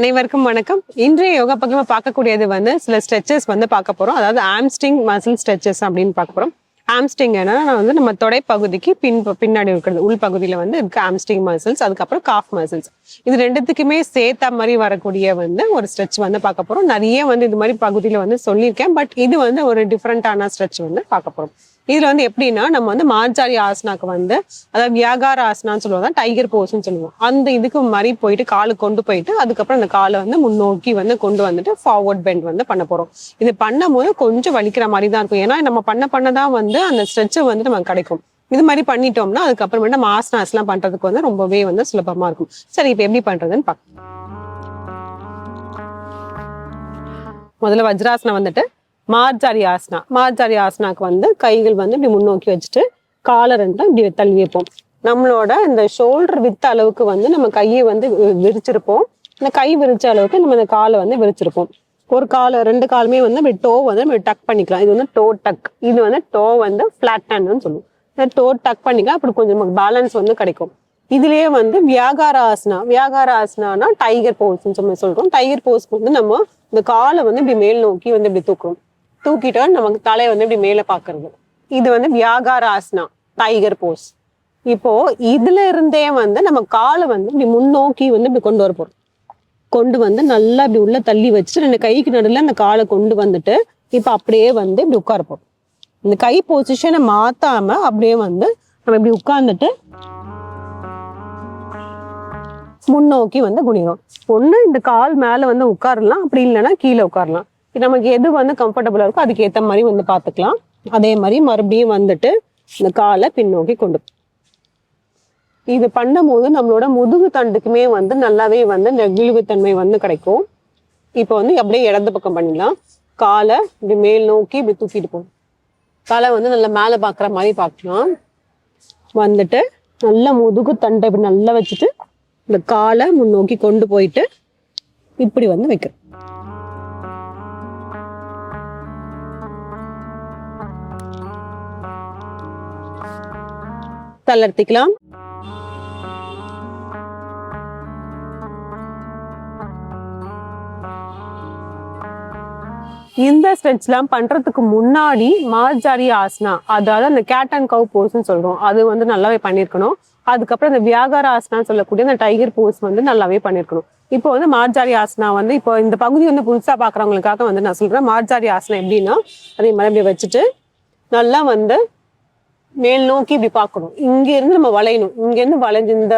அனைவருக்கும் வணக்கம். இன்றைய யோகா பக்கமாக பார்க்கக்கூடியது வந்து சில ஸ்ட்ரெச்சஸ் வந்து பார்க்க போறோம். அதாவது ஆம்ஸ்டிங் மசில் ஸ்ட்ரெச்சஸ் அப்படின்னு பார்க்க போறோம். ஆம்ஸ்டிங் ஏன்னா வந்து நம்ம தொடை பகுதிக்கு பின் பின்னாடி இருக்கிறது உள் பகுதியில் வந்து இருக்கு ஆம்ஸ்டிங் மசில்ஸ் அதுக்கப்புறம் காஃப் மசில்ஸ் இது ரெண்டுத்துக்குமே சேர்த்த மாதிரி வரக்கூடிய வந்து ஒரு ஸ்ட்ரெச் வந்து பார்க்க போகிறோம் நிறைய வந்து இது மாதிரி பகுதியில் வந்து சொல்லியிருக்கேன். பட் இது வந்து ஒரு டிஃப்ரெண்டான ஸ்ட்ரெச் வந்து பார்க்க போகிறோம் இதில் வந்து எப்படின்னா நம்ம வந்து மார்ஜாரி ஆசனாக்கு வந்து அதாவது வியாகார ஆசனான்னு சொல்லுவாங்க டைகர் போஸ்ன்னு சொல்லுவோம். அந்த இதுக்கு மாதிரி போயிட்டு காலு கொண்டு போயிட்டு அதுக்கப்புறம் அந்த காலை வந்து முன்னோக்கி வந்து கொண்டு வந்துட்டு ஃபார்வர்ட் பெண்ட் வந்து பண்ண போகிறோம் இது பண்ணும்போது கொஞ்சம் வலிக்கிற மாதிரி தான் இருக்கும். ஏன்னா நம்ம பண்ண பண்ண தான் வந்து அந்த ஸ்ட்ரெச்சை வந்து நமக்கு கிடைக்கும். இது மாதிரி பண்ணிட்டோம்னா அதுக்கப்புறமேட்டு நம்ம ஆசனாஸ்லாம் பண்ணுறதுக்கு பண்றதுக்கு வந்து ரொம்பவே வந்து சுலபமா இருக்கும். சரி இப்போ எப்படி பண்றதுன்னு பார்க்கலாம் முதல்ல வஜ்ராசனம் வந்துட்டு மார்ஜாரி ஆசனா மார்ஜாரி ஆசனாக்கு வந்து கைகள் வந்து இப்படி முன்னோக்கி வச்சுட்டு காலை ரெண்டும் இப்படி தள்ளி வைப்போம். நம்மளோட இந்த ஷோல்டர் வித்த அளவுக்கு வந்து நம்ம கையை வந்து வி- விரிச்சிருப்போம். இந்த கை விரிச்ச அளவுக்கு நம்ம இந்த காலை வந்து விரிச்சிருப்போம். ஒரு கால் ரெண்டு காலுமே வந்து நம்ம டோ வந்து நம்ம டக் பண்ணிக்கலாம். இது வந்து டோ டக். இது வந்து டோ வந்து ஃப்ளாட் ஹேண்ட்னு சொல்லுவோம். இந்த டோ டக் பண்ணிக்கலாம். அப்படி கொஞ்சம் நமக்கு பேலன்ஸ் வந்து கிடைக்கும். இதுலேயே வந்து வியாகார ஆசனா வியாகார ஆசனானா டைகர் போஸ்ன்னு சொல்லி சொல்கிறோம் டைகர் போஸ்க்கு வந்து நம்ம இந்த காலை வந்து இப்படி மேல் நோக்கி வந்து இப்படி தூக்குறோம். தூக்கிட்டா நமக்கு தலையை வந்து இப்படி மேலே பார்க்கறது. இது வந்து வியாகார ஆசனா டைகர் போஸ் இப்போ இதுல இருந்தே வந்து நம்ம காலை வந்து இப்படி முன்னோக்கி வந்து இப்படி கொண்டு வர போறோம். கொண்டு வந்து நல்லா இப்படி உள்ள தள்ளி வச்சுட்டு ரெண்டு கைக்கு நடுவில் அந்த காலை கொண்டு வந்துட்டு இப்போ அப்படியே வந்து இப்படி உட்காரப்போம். இந்த கை பொசிஷனை மாத்தாம அப்படியே வந்து நம்ம இப்படி உட்கார்ந்துட்டு முன்னோக்கி வந்து குனிகிறோம் ஒண்ணு இந்த கால் மேல வந்து உட்காரலாம். அப்படி இல்லைன்னா கீழே உட்காரலாம். நமக்கு எது வந்து கம்ஃபர்டபுளா இருக்கோ அதுக்கு ஏத்த மாதிரி வந்து பார்த்துக்கலாம் அதே மாதிரி மறுபடியும் வந்துட்டு இந்த காலை பின்னோக்கி கொண்டு இது பண்ணும்போது நம்மளோட முதுகு தண்டுக்குமே வந்து நல்லாவே வந்து நெகிழ்வுத்தன்மை வந்து கிடைக்கும். இப்போ வந்து அப்படியே இடது பக்கம் பண்ணிடலாம். காலை இப்படி மேல் நோக்கி இப்படி தூக்கிட்டு போகும் தலை வந்து நல்லா மேலே பார்க்குற மாதிரி பார்க்கலாம். வந்துட்டு நல்ல முதுகு தண்டை இப்படி நல்லா வச்சுட்டு இந்த காலை முன்னோக்கி கொண்டு போயிட்டு இப்படி வந்து வைக்கிறோம் தளர்த்திக்கலாம் இந்த ஸ்ட்ரெச்லாம் பண்ணுறதுக்கு முன்னாடி மார்ஜாரி ஆசனா அதாவது அந்த கேட் அண்ட் கவ் போஸ்ன்னு சொல்கிறோம் அது வந்து நல்லாவே பண்ணியிருக்கணும் அதுக்கப்புறம் இந்த வியாகார ஆசனான்னு சொல்லக்கூடிய அந்த டைகர் போஸ் வந்து நல்லாவே பண்ணியிருக்கணும் இப்போ வந்து மார்ஜாரி ஆசனா வந்து இப்போ இந்த பகுதி வந்து புதுசாக பார்க்குறவங்களுக்காக வந்து நான் சொல்கிறேன் மார்ஜாரி ஆசனா எப்படின்னா அதே மாதிரி இப்படி வச்சுட்டு நல்லா வந்து மேல் நோக்கி இப்படி பார்க்கணும். இங்கேருந்து நம்ம வளையணும். இங்கேருந்து வளைஞ்சு இந்த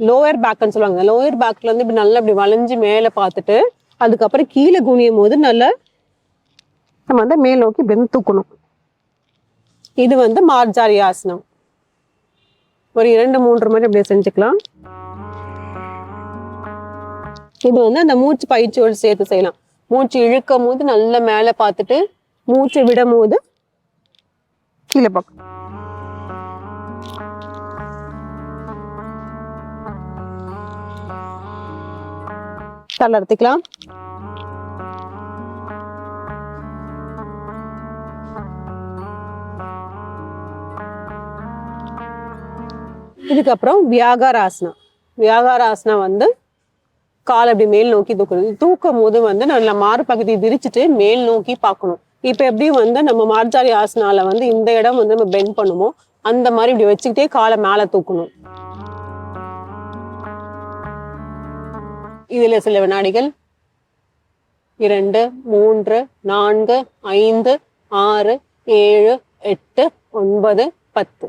லோயர் பேக்குன்னு சொல்லுவாங்க லோயர் பேக்லேருந்து இப்படி நல்லா இப்படி வளைஞ்சு மேலே பார்த்துட்டு அதுக்கப்புறம் கீழே குனியும் போது நல்லா நம்ம வந்து மேல் நோக்கி இப்படி தூக்கணும். இது வந்து மார்ஜாரி ஆசனம். ஒரு இரண்டு மூன்று மாதிரி அப்படியே செஞ்சுக்கலாம். இது வந்து அந்த மூச்சு பயிற்சியோடு சேர்த்து செய்யலாம். மூச்சு இழுக்கும் போது நல்லா மேலே பார்த்துட்டு மூச்சு விடும் போது கீழே பார்க்கணும் தளர்த்திக்கலாம் இதுக்கப்புறம் வியாகாராசனா. வியாகாராசனா வந்து கால் அப்படி மேல் நோக்கி தூக்குறது தூக்கும் போது வந்து நல்ல மாறு பகுதி விரிச்சிட்டு மேல் நோக்கி பார்க்கணும். இப்போ எப்படி வந்து நம்ம மார்ஜாரி ஆசனால வந்து இந்த இடம் வந்து நம்ம பெண்ட் பண்ணுமோ அந்த மாதிரி இப்படி வச்சுக்கிட்டே காலை மேலே தூக்கணும். இதில் சில வினாடிகள். இரண்டு மூன்று நான்கு ஐந்து ஆறு ஏழு எட்டு ஒன்பது பத்து.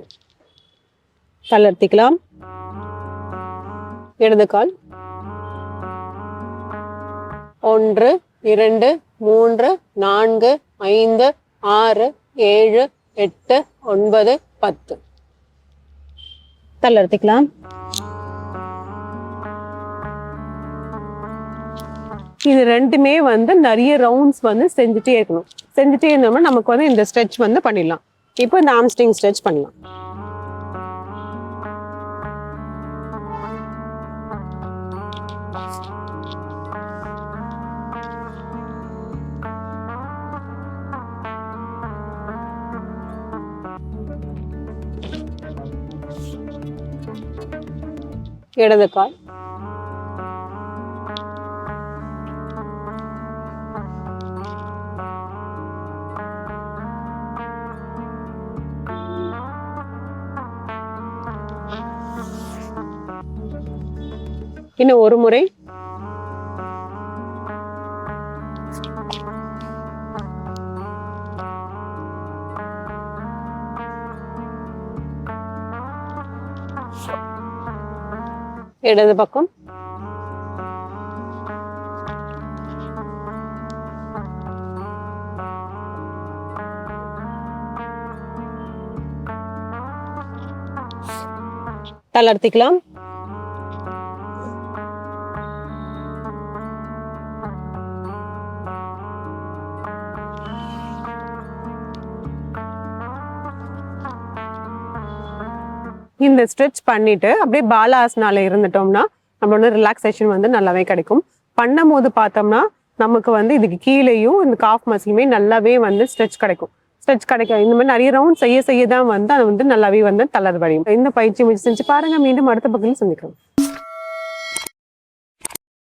தளர்த்திக்கலாம். இடது கால். ஒன்று இரண்டு மூன்று நான்கு ஐந்து ஆறு ஏழு எட்டு ஒன்பது பத்து. தளர்த்திக்கலாம். இது ரெண்டுமே வந்து நிறைய ரவுண்ட்ஸ் வந்து செஞ்சுட்டே இருக்கணும். செஞ்சுட்டே இருந்தோம்னா நமக்கு வந்து இந்த ஸ்ட்ரெச் வந்து பண்ணிடலாம். இப்போ இந்த ஆம்ஸ்டிங் ஸ்ட்ரெச் பண்ணலாம். இடது கால். இன்னும் ஒரு முறை. இடது பக்கம். தளர்த்திக்கலாம். இந்த ஸ்ட்ரெச் பண்ணிட்டு அப்படியே பாலாசனால இருந்துட்டோம்னா நம்மளோட ரிலாக்ஸேஷன் வந்து நல்லாவே கிடைக்கும். பண்ணும் போது பார்த்தோம்னா நமக்கு வந்து இதுக்கு கீழேயும் இந்த காஃப் மசிலுமே நல்லாவே வந்து ஸ்ட்ரெச் கிடைக்கும். ஸ்ட்ரெச் கிடைக்கும். இந்த மாதிரி நிறைய ரவுண்ட் செய்ய செய்ய தான் வந்து அது வந்து நல்லாவே வந்து தளர்வடையும். இந்த பயிற்சி முயற்சி செஞ்சு பாருங்க. மீண்டும் அடுத்த பக்கத்தில் சந்திக்கிறோம்